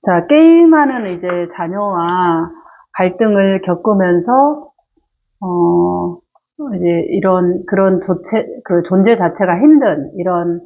자, 게임하는 이제 자녀와 갈등을 겪으면서, 어, 이제 이런, 그런 조체, 그 존재 자체가 힘든 이런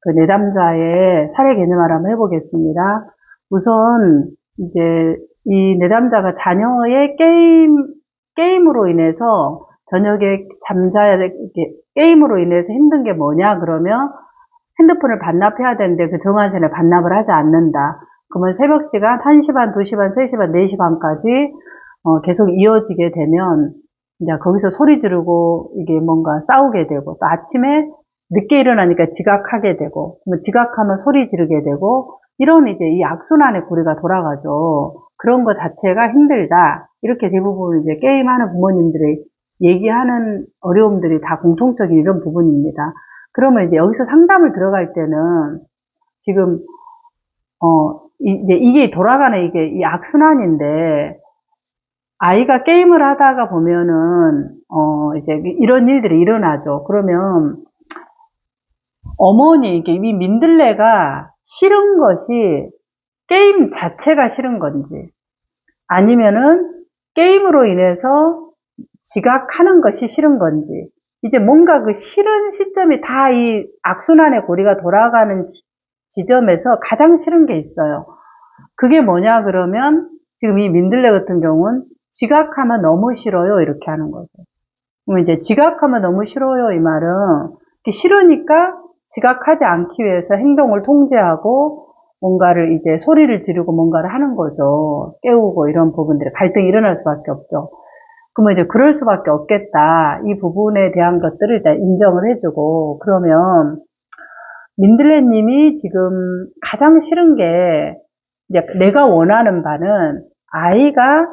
그 내담자의 사례 개념을 한번 해보겠습니다. 우선, 이제 이 내담자가 자녀의 게임, 게임으로 인해서 저녁에 잠자야 될, 이렇게 게임으로 인해서 힘든 게 뭐냐, 그러면 핸드폰을 반납해야 되는데 그 정한 시간에 반납을 하지 않는다. 그러면 새벽 시간 1시 반, 2시 반, 3시 반, 4시 반까지 어, 계속 이어지게 되면 이제 거기서 소리 지르고 이게 뭔가 싸우게 되고 또 아침에 늦게 일어나니까 지각하게 되고 뭐 지각하면 소리 지르게 되고 이런 이제 이 악순환의 고리가 돌아가죠. 그런 것 자체가 힘들다. 이렇게 대부분 이제 게임하는 부모님들이 얘기하는 어려움들이 다 공통적인 이런 부분입니다. 그러면 이제 여기서 상담을 들어갈 때는 지금 어 이제 이게 돌아가는 이게 이 악순환인데 아이가 게임을 하다가 보면은 어 이제 이런 일들이 일어나죠. 그러면 어머니 이게 이 민들레가 싫은 것이 게임 자체가 싫은 건지 아니면은 게임으로 인해서 지각하는 것이 싫은 건지 이제 뭔가 그 싫은 시점이 다 이 악순환의 고리가 돌아가는 지점에서 가장 싫은 게 있어요. 그게 뭐냐 그러면 지금 이 민들레 같은 경우는 지각하면 너무 싫어요 이렇게 하는 거죠. 그럼 이제 지각하면 너무 싫어요 이 말은 싫으니까 지각하지 않기 위해서 행동을 통제하고 뭔가를 이제 소리를 지르고 뭔가를 하는 거죠. 깨우고 이런 부분들이 갈등이 일어날 수밖에 없죠. 그러면 이제 그럴 수밖에 없겠다. 이 부분에 대한 것들을 일단 인정을 해주고 그러면 민들레님이 지금 가장 싫은 게 내가 원하는 바는 아이가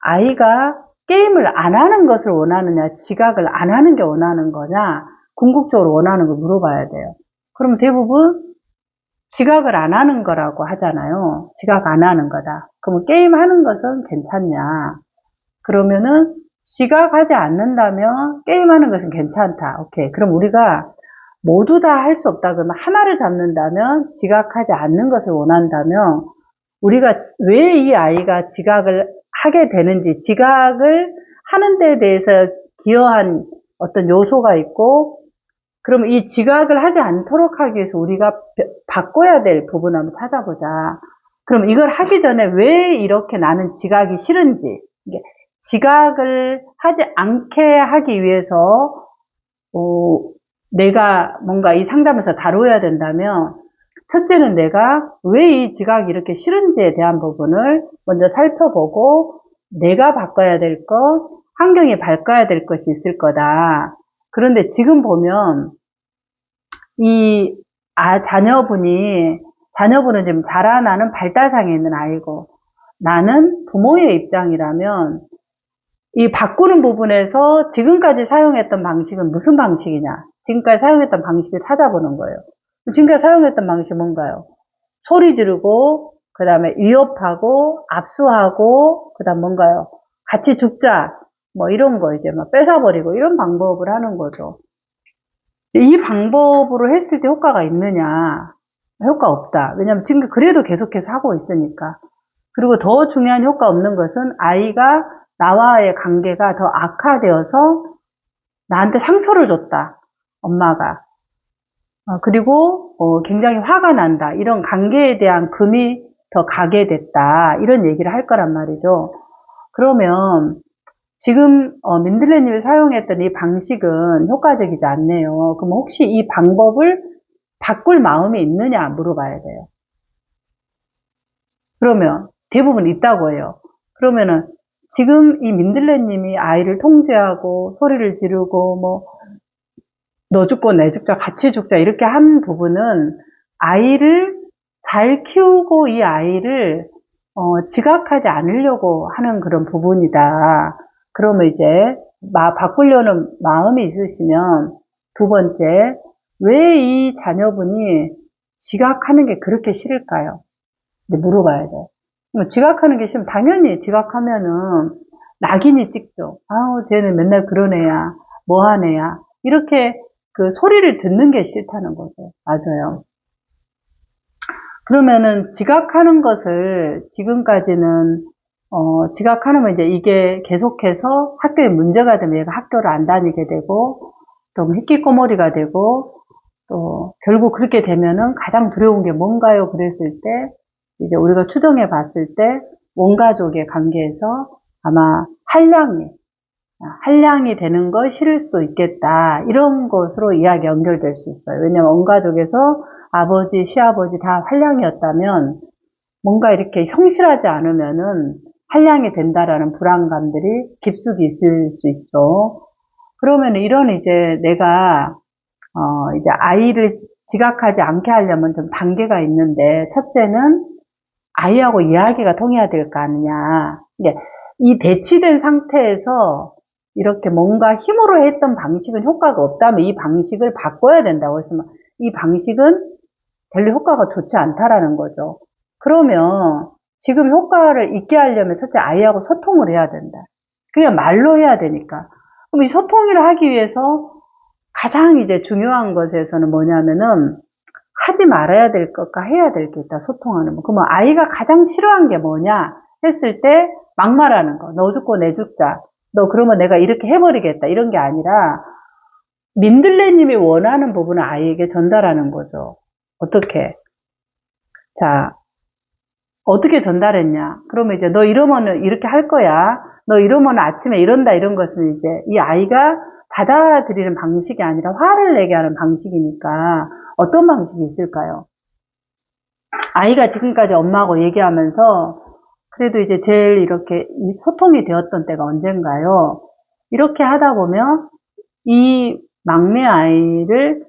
아이가 게임을 안 하는 것을 원하느냐, 지각을 안 하는 게 원하는 거냐, 궁극적으로 원하는 걸 물어봐야 돼요. 그럼 대부분 지각을 안 하는 거라고 하잖아요. 지각 안 하는 거다. 그러면 게임 하는 것은 괜찮냐? 그러면은 지각하지 않는다면 게임 하는 것은 괜찮다. 오케이. 그럼 우리가 모두 다 할 수 없다 그러면 하나를 잡는다면 지각하지 않는 것을 원한다면 우리가 왜 이 아이가 지각을 하게 되는지 지각을 하는 데 대해서 기여한 어떤 요소가 있고 그럼 이 지각을 하지 않도록 하기 위해서 우리가 바꿔야 될 부분을 한번 찾아보자. 그럼 이걸 하기 전에 왜 이렇게 나는 지각이 싫은지 지각을 하지 않게 하기 위해서 어, 내가 뭔가 이 상담에서 다루어야 된다면 첫째는 내가 왜 이 지각이 이렇게 싫은지에 대한 부분을 먼저 살펴보고 내가 바꿔야 될 것, 환경이 바꿔야 될 것이 있을 거다. 그런데 지금 보면 이 아, 자녀분이 자녀분은 지금 자라나는 발달상에 있는 아이고 나는 부모의 입장이라면 이 바꾸는 부분에서 지금까지 사용했던 방식은 무슨 방식이냐? 지금까지 사용했던 방식을 찾아보는 거예요. 지금까지 사용했던 방식이 뭔가요? 소리 지르고, 그 다음에 위협하고, 압수하고, 그 다음 뭔가요? 같이 죽자. 뭐 이런 거 이제 막 뺏어버리고 이런 방법을 하는 거죠. 이 방법으로 했을 때 효과가 있느냐? 효과 없다. 왜냐면 지금 그래도 계속해서 하고 있으니까. 그리고 더 중요한 효과 없는 것은 아이가 나와의 관계가 더 악화되어서 나한테 상처를 줬다. 엄마가. 어, 그리고 어, 굉장히 화가 난다. 이런 관계에 대한 금이 더 가게 됐다. 이런 얘기를 할 거란 말이죠. 그러면 지금 어, 민들레님이 사용했던 이 방식은 효과적이지 않네요. 그럼 혹시 이 방법을 바꿀 마음이 있느냐 물어봐야 돼요. 그러면 대부분 있다고 해요. 그러면은 지금 이 민들레님이 아이를 통제하고 소리를 지르고 뭐 너 죽고 내 죽자 같이 죽자 이렇게 한 부분은 아이를 잘 키우고 이 아이를 어, 지각하지 않으려고 하는 그런 부분이다. 그러면 이제 마, 바꾸려는 마음이 있으시면 두 번째 왜 이 자녀분이 지각하는 게 그렇게 싫을까요? 물어봐야 돼요. 뭐 지각하는 게 싫으면 당연히 지각하면은 낙인이 찍죠. 아우 쟤는 맨날. 뭐한 애야. 이렇게 그 소리를 듣는 게 싫다는 거죠. 맞아요. 그러면은 지각하는 것을 지금까지는 어, 지각하면 이제 이게 계속해서 학교에 문제가 되면 얘가 학교를 안 다니게 되고 또 희끼꼬머리가 되고 또 결국 그렇게 되면은 가장 두려운 게 뭔가요? 그랬을 때 이제 우리가 추정해 봤을 때 원가족의 관계에서 아마 한량이 한량이 되는 걸 싫을 수도 있겠다 이런 것으로 이야기 연결될 수 있어요. 왜냐하면 원가족에서 아버지, 시아버지 다 한량이었다면 뭔가 이렇게 성실하지 않으면은 한량이 된다라는 불안감들이 깊숙이 있을 수 있죠. 그러면 이런 이제 내가 어 이제 아이를 지각하지 않게 하려면 좀 단계가 있는데 첫째는 아이하고 이야기가 통해야 될 거 아니냐. 이 대치된 상태에서 이렇게 뭔가 힘으로 했던 방식은 효과가 없다면 이 방식을 바꿔야 된다고 했으면 이 방식은 별로 효과가 좋지 않다라는 거죠. 그러면 지금 효과를 있게 하려면 첫째 아이하고 소통을 해야 된다. 그냥 말로 해야 되니까. 그럼 이 소통을 하기 위해서 가장 이제 중요한 것에서는 뭐냐면은 하지 말아야 될 것과 해야 될 게 있다. 소통하는 거. 그러면 아이가 가장 싫어한 게 뭐냐 했을 때 막말하는 거. 너 죽고 내 죽자. 너 그러면 내가 이렇게 해버리겠다. 이런 게 아니라 민들레님이 원하는 부분을 아이에게 전달하는 거죠. 어떻게? 자, 어떻게 전달했냐? 그러면 이제 너 이러면은 이렇게 할 거야. 너 이러면 아침에 이런다 이런 것은 이제 이 아이가 받아들이는 방식이 아니라 화를 내게 하는 방식이니까 어떤 방식이 있을까요? 아이가 지금까지 엄마하고 얘기하면서 그래도 이제 제일 이렇게 이 소통이 되었던 때가 언젠가요? 이렇게 하다 보면 이 막내 아이를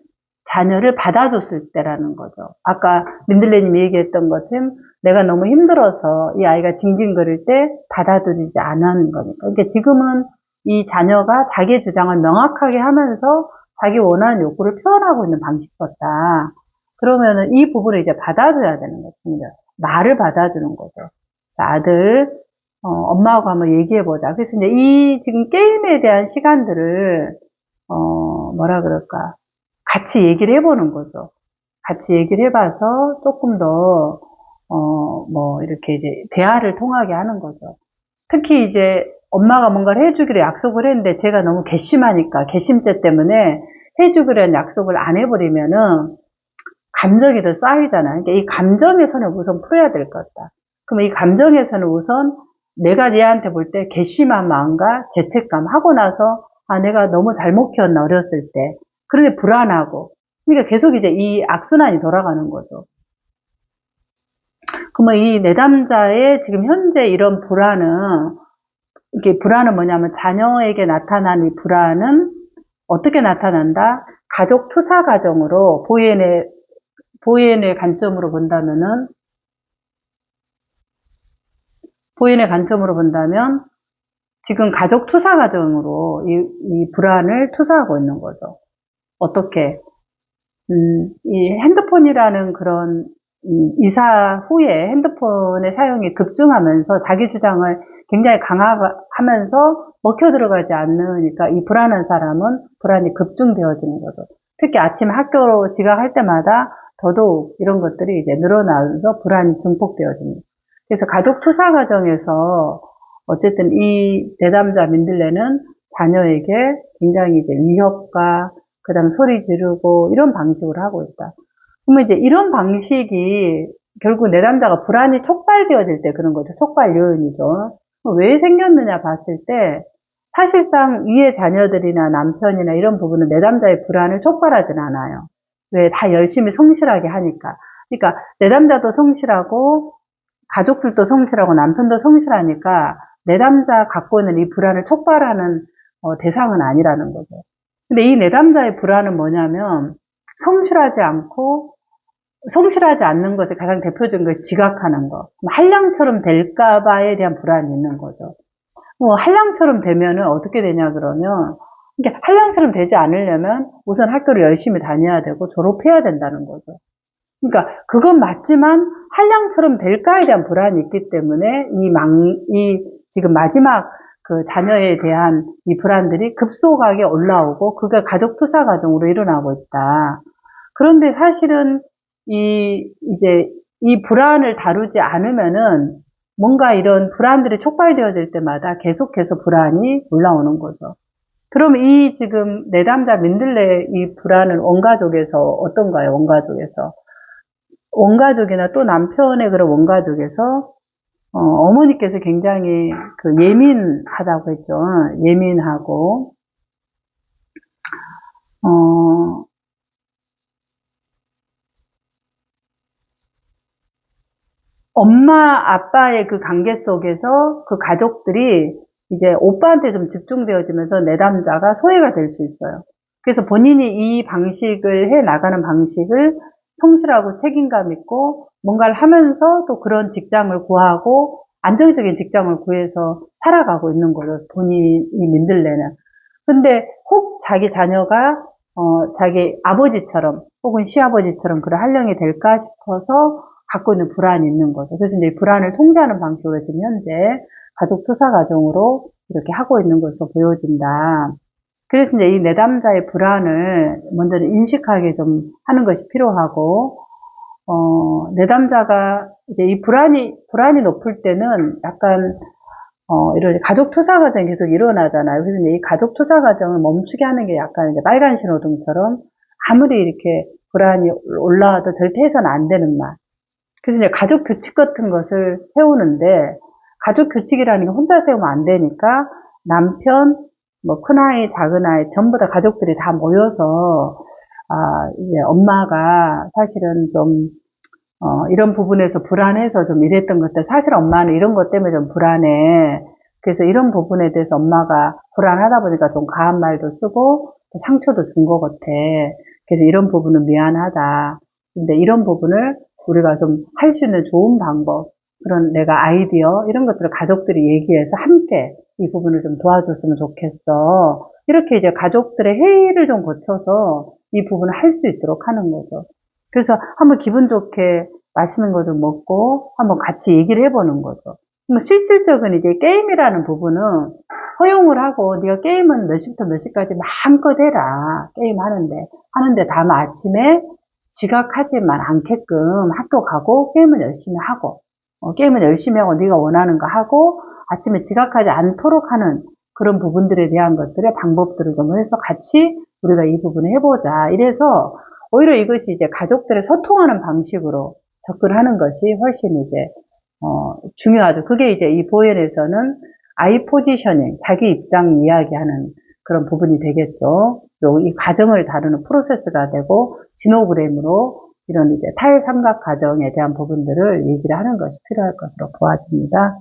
자녀를 받아줬을 때라는 거죠. 아까 민들레님이 얘기했던 것은 내가 너무 힘들어서 이 아이가 징징거릴 때 받아들이지 않은 거니까. 그러니까 지금은 이 자녀가 자기의 주장을 명확하게 하면서 자기 원하는 욕구를 표현하고 있는 방식이었다. 그러면은 이 부분을 이제 받아줘야 되는 것입니다. 말을 받아주는 거죠. 아들, 어, 엄마하고 한번 얘기해보자. 그래서 이제 이 지금 게임에 대한 시간들을, 어, 뭐라 그럴까. 같이 얘기를 해보는 거죠. 같이 얘기를 해봐서 조금 더, 어, 뭐, 이렇게 이제 대화를 통하게 하는 거죠. 특히 이제 엄마가 뭔가를 해주기로 약속을 했는데 제가 너무 괘씸하니까, 괘씸죄 때문에 해주기로 한 약속을 안 해버리면은 감정이 더 쌓이잖아요. 그러니까 이 감정의 선을 우선 풀어야 될 것 같다. 그럼 이 감정에서는 우선 내가 얘한테 볼 때 괘씸한 마음과 죄책감 하고 나서 아 내가 너무 잘못 키웠나 어렸을 때 그런데 불안하고 그러니까 계속 이제 이 악순환이 돌아가는 거죠. 그러면 이 내담자의 지금 현재 이런 불안은 이게 불안은 뭐냐면 자녀에게 나타난 이 불안은 어떻게 나타난다? 가족 투사 과정으로 보이엔의 보이엔의 관점으로 본다면은 보인의 관점으로 본다면 지금 가족 투사 과정으로 이, 이 불안을 투사하고 있는 거죠. 어떻게? 음, 이 핸드폰이라는 그런 음, 이사 후에 핸드폰의 사용이 급증하면서 자기 주장을 굉장히 강화하면서 먹혀 들어가지 않으니까 이 불안한 사람은 불안이 급증되어지는 거죠. 특히 아침 학교로 지각할 때마다 더더욱 이런 것들이 이제 늘어나면서 불안이 증폭되어집니다. 그래서 가족 투사 과정에서 어쨌든 이 대담자 민들레는 자녀에게 굉장히 이제 위협과 그다음 소리 지르고 이런 방식으로 하고 있다. 그러면 이제 이런 방식이 결국 내담자가 불안이 촉발되어질 때 그런 거죠. 촉발 요인이죠. 왜 생겼느냐 봤을 때 사실상 위의 자녀들이나 남편이나 이런 부분은 내담자의 불안을 촉발하진 않아요. 왜 다 열심히 성실하게 하니까. 그러니까 내담자도 성실하고 가족들도 성실하고 남편도 성실하니까 내담자 갖고 있는 이 불안을 촉발하는 어, 대상은 아니라는 거죠. 근데 이 내담자의 불안은 뭐냐면 성실하지 않고 성실하지 않는 것이 가장 대표적인 것이 지각하는 거. 한량처럼 될까봐에 대한 불안이 있는 거죠. 뭐 한량처럼 되면은 어떻게 되냐 그러면 이게 한량처럼 되지 않으려면 우선 학교를 열심히 다녀야 되고 졸업해야 된다는 거죠. 그러니까 그건 맞지만 한량처럼 될까에 대한 불안이 있기 때문에 이 망, 이 지금 마지막 그 자녀에 대한 이 불안들이 급속하게 올라오고 그게 가족 투사 과정으로 일어나고 있다. 그런데 사실은 이 이제 이 불안을 다루지 않으면은 뭔가 이런 불안들이 촉발되어질 때마다 계속해서 불안이 올라오는 거죠. 그럼 이 지금 내담자 민들레 이 불안은 원가족에서 어떤가요? 원가족에서. 원가족이나 또 남편의 그런 원가족에서 어, 머니께서 굉장히 그 예민하다고 했죠. 예민하고 어, 엄마 아빠의 그 관계 속에서 그 가족들이 이제 오빠한테 좀 집중되어지면서 내담자가 소외가 될 수 있어요. 그래서 본인이 이 방식을 해 나가는 방식을 성실하고 책임감 있고 뭔가를 하면서 또 그런 직장을 구하고 안정적인 직장을 구해서 살아가고 있는 거죠. 본인이 민들레는. 근데 혹 자기 자녀가 어, 자기 아버지처럼 혹은 시아버지처럼 그런 한령이 될까 싶어서 갖고 있는 불안이 있는 거죠. 그래서 이제 이 불안을 통제하는 방식으로 지금 현재 가족 투사 과정으로 이렇게 하고 있는 것으로 보여진다. 그래서 이제 이 내담자의 불안을 먼저 인식하게 좀 하는 것이 필요하고, 어, 내담자가 이제 이 불안이, 불안이 높을 때는 약간, 어, 이런 가족 투사 과정이 계속 일어나잖아요. 그래서 이 가족 투사 과정을 멈추게 하는 게 약간 이제 빨간 신호등처럼 아무리 이렇게 불안이 올라와도 절대 해서는 안 되는 말. 그래서 이제 가족 규칙 같은 것을 세우는데 가족 규칙이라는 게 혼자 세우면 안 되니까 남편, 뭐 큰아이, 작은아이 전부 다 가족들이 다 모여서 아, 이제 엄마가 사실은 좀 어, 이런 부분에서 불안해서 좀 이랬던 것들 사실 엄마는 이런 것 때문에 좀 불안해. 그래서 이런 부분에 대해서 엄마가 불안하다 보니까 좀 가한 말도 쓰고 또 상처도 준 것 같아. 그래서 이런 부분은 미안하다. 근데 이런 부분을 우리가 좀 할 수 있는 좋은 방법, 그런 내가 아이디어, 이런 것들을 가족들이 얘기해서 함께 이 부분을 좀 도와줬으면 좋겠어. 이렇게 이제 가족들의 회의를 좀 거쳐서 이 부분을 할 수 있도록 하는 거죠. 그래서 한번 기분 좋게 맛있는 거 좀 먹고 한번 같이 얘기를 해보는 거죠. 실질적인 이제 게임이라는 부분은 허용을 하고 네가 게임은 몇 시부터 몇 시까지 마음껏 해라. 게임 하는데. 하는데 다음 아침에 지각하지만 않게끔 학교 가고 게임은 열심히 하고 어, 게임은 열심히 하고 네가 원하는 거 하고 아침에 지각하지 않도록 하는 그런 부분들에 대한 것들의 방법들을 좀 해서 같이 우리가 이 부분을 해보자. 이래서 오히려 이것이 이제 가족들의 소통하는 방식으로 접근하는 것이 훨씬 이제 어, 중요하죠. 그게 이제 이 보연에서는 아이 포지셔닝, 자기 입장 이야기하는 그런 부분이 되겠죠. 요이 과정을 다루는 프로세스가 되고 진호그램으로 이런 이제 탈삼각 과정에 대한 부분들을 얘기를 하는 것이 필요할 것으로 보아집니다.